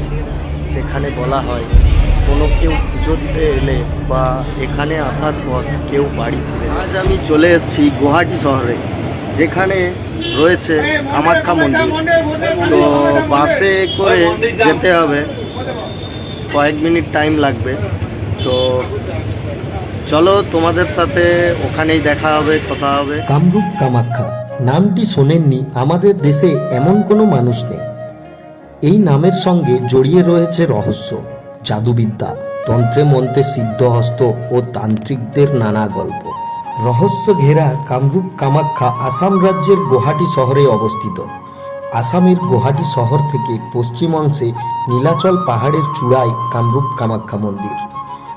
আছে। সেখানে বলা হয়, কোনো কেউ পুজো দিতে এলে বা এখানে আসার পর কেউ বাড়ি ফিরে আজ আমি চলে এসেছি গুয়াহাটি শহরে, যেখানে রয়েছে কামাখ্যা মন্দির। তো বাসে করে যেতে হবে। কয়েক মিনিট টাইম লাগবে। তো চলো তোমাদের সাথে ওখানেই দেখা হবে, কথা হবে। কামরূপ কামাখ্যা। নামটি শোনেননি। আমাদের দেশে এমন কোনো মানুষ নেই। এই নামের সঙ্গে জড়িয়ে রয়েছে রহস্য, জাদুবিদ্যা, তন্ত্রে মন্ত্রে সিদ্ধহস্ত ও তান্ত্রিকদের নানা গল্প। রহস্য ঘেরা কামরূপ কামাখ্যা আসাম রাজ্যের গুয়াহাটি শহরে অবস্থিত। আসামের গুয়াহাটি শহর থেকে পশ্চিম অংশে নীলাচল পাহাড়ের চূড়ায় কামরূপ কামাখ্যা মন্দির।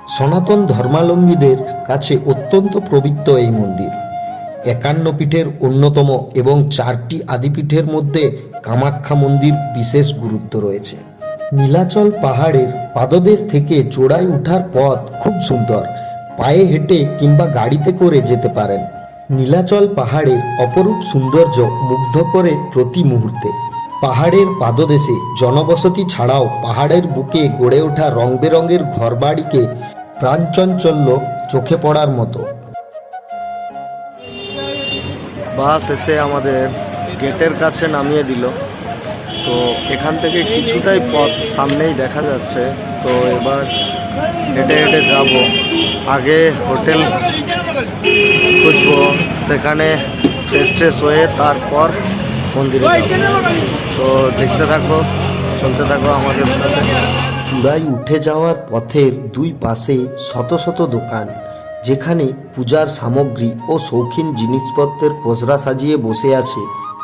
সনাতন ধর্মাবলম্বীদের কাছে অত্যন্ত পবিত্র এই মন্দির। একান্ন পীঠের অন্যতম এবং চারটি আদিপীঠের মধ্যে কামাখ্যা মন্দির বিশেষ গুরুত্ব রয়েছে। নীলাচল পাহাড়ের পাদদেশ থেকে চূড়ায় ওঠার পথ খুব সুন্দর। পায়ে হেঁটে কিংবা গাড়িতে করে যেতে পারেন। নীলাচল পাহাড়ের অপরূপ সৌন্দর্য মুগ্ধ করে প্রতি মুহূর্তে। পাহাড়ের পাদদেশে জনবসতি ছাড়াও পাহাড়ের বুকে গড়ে ওঠা রং বেরঙের ঘরবাড়িকে প্রাণচঞ্চল্য চোখে পড়ার মতো। বাস এসে আমাদের গেটের কাছে নামিয়ে দিল। তো এখান থেকে কিছুটাই পথ সামনেই দেখা যাচ্ছে। তো এবার হেঁটে হেঁটে যাব। আগে হোটেল খুঁজবো, সেখানে ফ্রেশ ট্রেশ হয়ে তারপর মন্দিরে তো দেখতে থাকো চলতে থাকো আমাদের সাথে। চূড়ায় উঠে যাওয়ার পথের দুই পাশে শত শত দোকান, যেখানে পূজার সামগ্রী ও শৌখিন জিনিসপত্রের পসরা সাজিয়ে বসে আছে।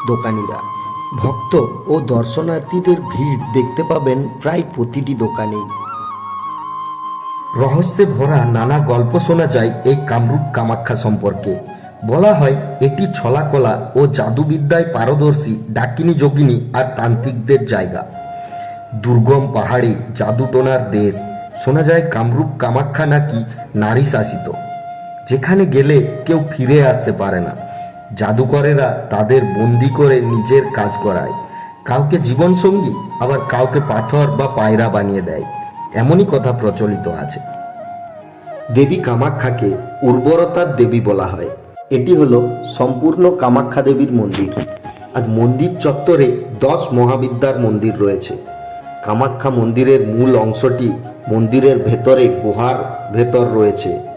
দোকানিরা। ভক্ত ও দর্শনার্থীদের ভিড় দেখতে পাবেন প্রায় প্রতিটি দোকানেই রহস্যে ভরা নানা গল্প শোনা যায় এই কামরূপ কামাখ্যা সম্পর্কে। বলা হয়, এটি ছলাকলা ও জাদুবিদ্যায় পারদর্শী ডাকিনী যোগিনী আর তান্ত্রিকদের জায়গা। দুর্গম পাহাড়ে জাদুটোনার দেশ, শোনা যায় কামরূপ কামাখ্যা নাকি নারী শাসিত। যেখানে গেলে কেউ ফিরে আসতে পারে না। জাদুকরেরা তাদের বন্দি করে নিজের কাজ করায়। কাউকে জীবনসঙ্গী, আবার কাউকে পাথর বা পায়রা বানিয়ে দেয়। এমনই কথা প্রচলিত আছে। দেবী কামাখ্যাকে উর্বরতার দেবী বলা হয়। এটি হলো সম্পূর্ণ কামাখ্যা দেবীর মন্দির। আর মন্দির চত্বরে দশ মহাবিদ্যার মন্দির রয়েছে। কামাখ্যা মন্দিরের মূল অংশটি মন্দিরের ভেতরে গুহার ভেতর রয়েছে।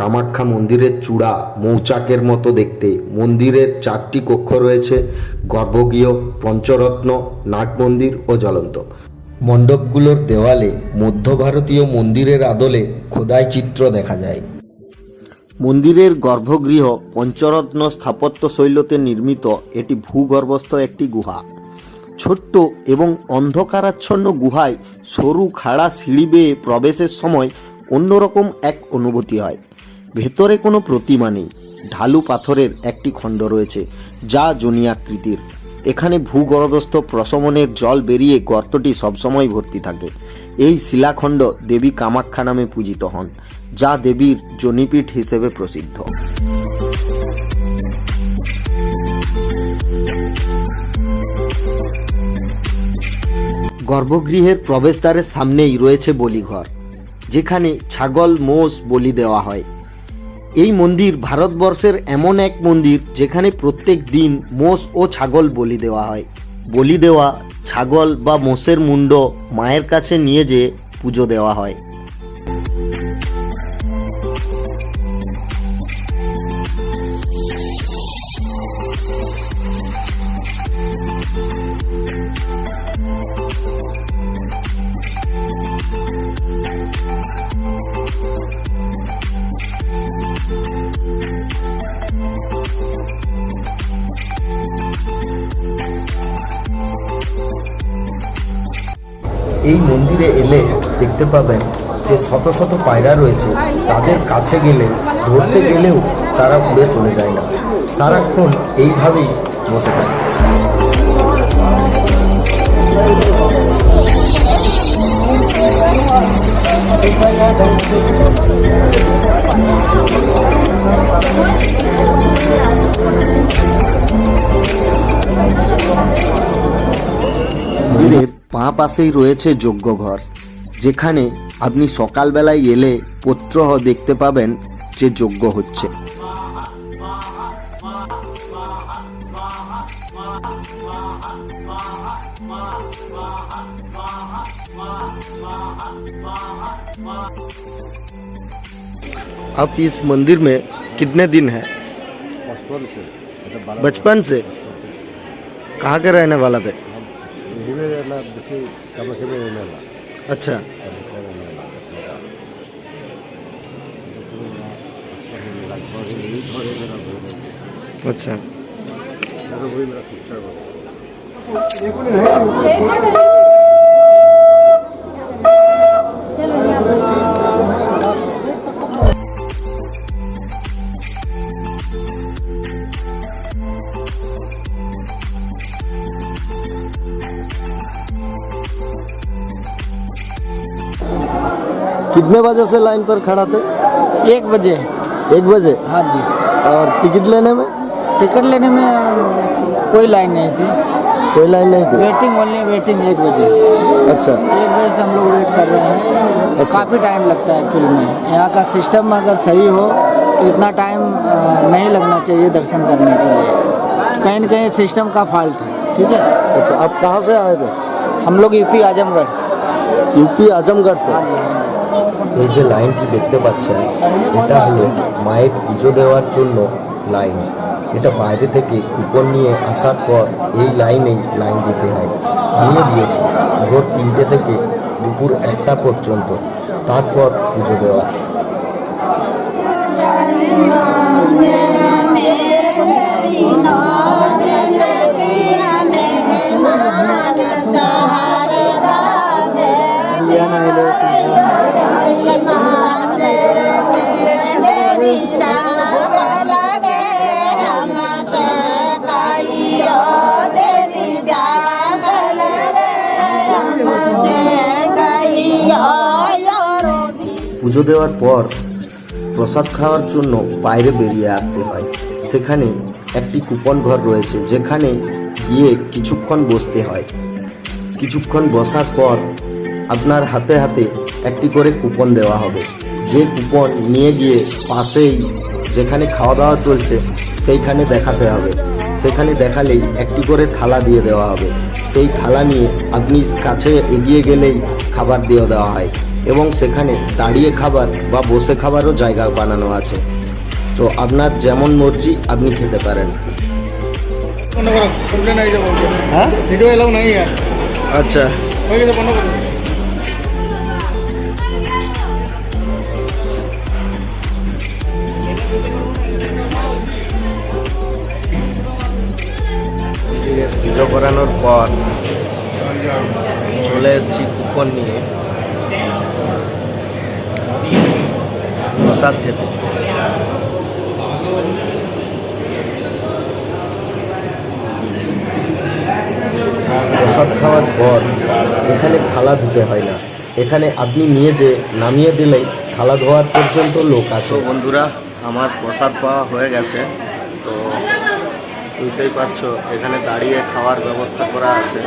কামাখ্যা মন্দিরের চূড়া মৌচাকের মতো দেখতে। মন্দিরের চারটি কক্ষ রয়েছে, গর্ভগৃহ, পঞ্চরত্ন, নাট মন্দির ও জ্বলন্ত। মণ্ডপগুলোর দেওয়ালে মধ্য ভারতীয় মন্দিরের আদলে খোদাই চিত্র দেখা যায়। মন্দিরের গর্ভগৃহ, পঞ্চরত্ন স্থাপত্য শৈলতে নির্মিত এটি ভূগর্ভস্থ একটি গুহা। ছোট্ট এবং অন্ধকারাচ্ছন্ন গুহায় সরু খাড়া সিঁড়ি বেয়ে প্রবেশের সময় অন্যরকম এক অনুভূতি হয়। ভেতরে কোনো প্রতিমা নেই। ঢালু পাথরের একটি খণ্ড রয়েছে, যা জনিয়াকৃতির। এখানে ভূগর্ভস্থ প্রশমনের জল বেরিয়ে গর্তটি সবসময় ভর্তি থাকে। এই শিলাখণ্ড দেবী কামাখ্যা নামে পূজিত হন, যা দেবীর জনিপীঠ হিসেবে প্রসিদ্ধ। গর্ভগৃহের প্রবেশদ্বারের সামনেই রয়েছে বলিঘর, যেখানে ছাগল, মোষ, বলি দেওয়া হয়। এই মন্দির ভারতবর্ষের এমন এক মন্দির যেখানে প্রত্যেক দিন মোষ ও ছাগল বলি দেওয়া হয়। বলি দেওয়া ছাগল বা মোষের মুন্ড মায়ের কাছে নিয়ে যেয়ে পুজো দেওয়া হয়। এই মন্দিরে এলে দেখতে পাবেন যে শত শত পায়রা রয়েছে। তাদের কাছে গেলে, ধরতে গেলেও তারা উড়ে চলে যায় না। সারাক্ষণ এইভাবেই বসে থাকে। পাশেই রয়েছে যজ্ঞঘর যেখানে আপনি সকালবেলায় এলে প্রত্যহ দেখতে পাবেন যে যজ্ঞ হচ্ছে आप इस मंदिर में कितने दिन हैं बचपन से मतलब बारह बचपन से कहाँ के रहने वाला थे ಇವೆಲ್ಲ ಬಿಸಿ ಸಮಸ್ಯೆ ಏನಿಲ್ಲ আচ্ছা আচ্ছা कितने बजे से लाइन पर खड़ा थे? एक बजे। एक बजे? हाँ जी। और टिकट लेने में? टिकट लेने में कोई लाइन नहीं थी। कोई लाइन नहीं थी? वेटिंग ओनली वेटिंग एक बजे। अच्छा। एक बजे से हम लोग वेट कर रहे हैं। अच्छा। काफ़ी टाइम लगता है एक्चुअली में। यहाँ का सिस्टम अगर सही हो तो इतना टाइम नहीं लगना चाहिए दर्शन करने के लिए। कहीं ना कहीं सिस्टम का फॉल्ट है ठीक है? अच्छा आप कहाँ से आए थे? हम लोग यूपी आजमगढ़। यूपी आजमगढ़ से? हाँ जी। এই যে লাইনটি দেখতে পাচ্ছেন, এটা হলো মায়ের পুজো দেওয়ার জন্য লাইন। এটা বাইরে থেকে কুপন নিয়ে আসার পর এই লাইনেই লাইন দিতে হয়। আমিও দিয়েছি, ভোর তিনটে থেকে দুপুর একটা পর্যন্ত। তারপর পুজো দেওয়া। পুজো দেওয়ার পর প্রসাদ খাওয়ার জন্য বাইরে বেরিয়ে আসতে হয়। সেখানে একটি কুপন ঘর রয়েছে, যেখানে গিয়ে কিছুক্ষণ বসতে হয়। কিছুক্ষণ বসার পর আপনার হাতে হাতে একটি করে কুপন দেওয়া হবে। যে কুপন নিয়ে গিয়ে পাশেই যেখানে খাওয়া দাওয়া চলছে সেইখানে দেখাতে হবে। সেখানে দেখালেই একটি করে থালা দিয়ে দেওয়া হবে। সেই থালা নিয়ে আপনি কাছে এগিয়ে গেলেই খাবার দিয়ে দেওয়া হয় এবং সেখানে দাঁড়িয়ে খাবার বা বসে খাবারও জায়গা বানানো আছে। তো আপনার যেমন মর্জি আপনি খেতে পারেন। বন্ধ পুজো করানোর পর চলে এসেছি কুপন নিয়ে প্রসাদ খেতে। প্রসাদ খাওয়ার পর এখানে থালা ধুতে হয় না। এখানে আপনি নিয়ে যে নামিয়ে দিলেই থালা ধোয়ার পর্যন্ত লোক আছে। বন্ধুরা, আমার প্রসাদ পাওয়া হয়ে গেছে। বুঝতেই পারছ, এখানে দাঁড়িয়ে খাওয়ার ব্যবস্থা করা আছে,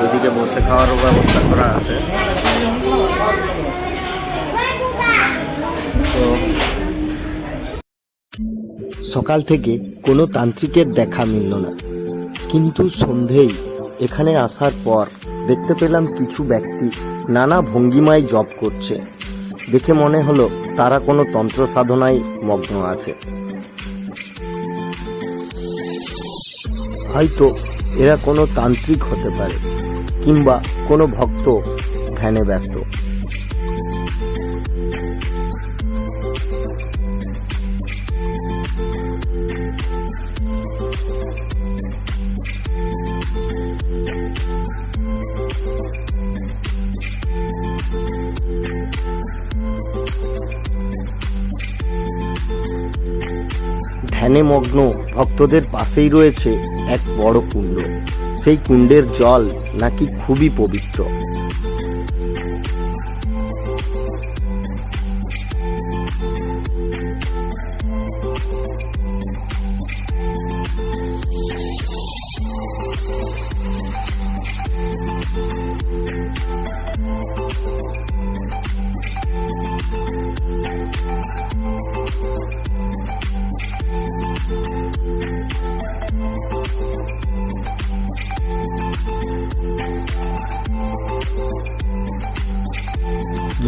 ওইদিকে বসে খাওয়ারও ব্যবস্থা করা আছে। তো সকাল থেকে কোনো তান্ত্রিকের দেখা মিলল না। কিন্তু সন্ধেই এখানে আসার পর দেখতে পেলাম কিছু ব্যক্তি নানা ভঙ্গিমায় জপ করছে। দেখে মনে হলো তারা কোনো তন্ত্র সাধনায় মগ্ন আছে। হয়তো এরা কোনো তান্ত্রিক হতে পারে কিংবা কোনো ভক্ত ধ্যানে ব্যস্ত। ধ্যানে মগ্ন ভক্তদের পাশেই রয়েছে এক বড় কুণ্ড। সেই কুণ্ডের জল নাকি খুবই পবিত্র।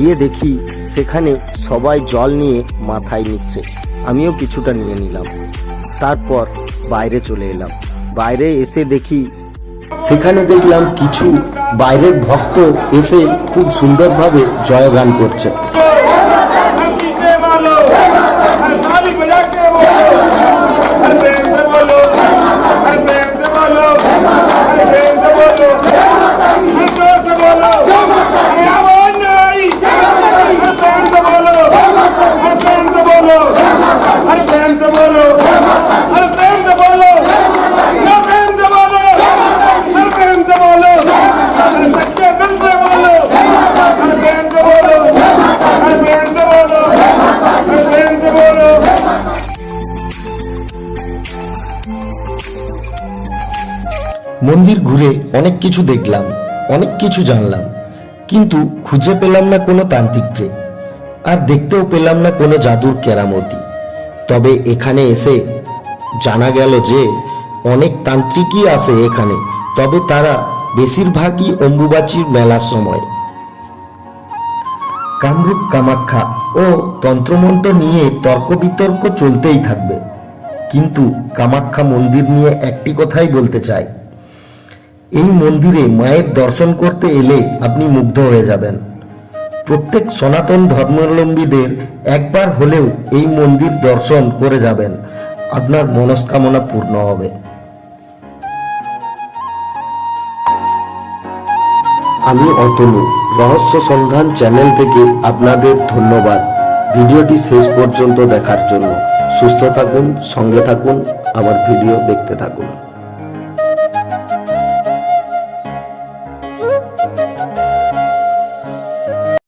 গিয়ে দেখি সেখানে সবাই জল নিয়ে মাথায় নিচ্ছে। আমিও কিছুটা নিয়ে নিলাম। তারপর বাইরে চলে এলাম। বাইরে এসে দেখি সেখানে দেখলাম কিছু বাইরের ভক্ত এসে খুব সুন্দরভাবে জয়গান করছে। মন্দির ঘুরে অনেক কিছু দেখলাম, অনেক কিছু জানলাম, কিন্তু খুঁজে পেলাম না কোনো তান্ত্রিক তান্ত্রিককে আর দেখতেও পেলাম না কোনো জাদুর কেরামতি। তবে এখানে এসে জানা গেল যে অনেক তান্ত্রিকই আসে এখানে, তবে তারা বেশিরভাগই অম্বুবাচীর মেলার সময়। কামরূপ কামাখ্যা ও তন্ত্রমন্ত্র নিয়ে তর্ক বিতর্ক চলতেই থাকবে। কিন্তু কামাখ্যা মন্দির নিয়ে একটি কথাই বলতে চাই। এই মন্দিরে মায়ের দর্শন করতে এলে আপনি মুগ্ধ হয়ে যাবেন। প্রত্যেক সনাতন ধর্মাবলম্বীদের একবার হলেও এই মন্দির দর্শন করে যাবেন। আপনার মনস্কামনা পূর্ণ হবে। আমি অতনু রহস্য সন্ধান চ্যানেল থেকে আপনাদের ধন্যবাদ। ভিডিওটি শেষ পর্যন্ত দেখার জন্য। সুস্থ থাকুন, সঙ্গে থাকুন, আমার ভিডিও দেখতে থাকুন।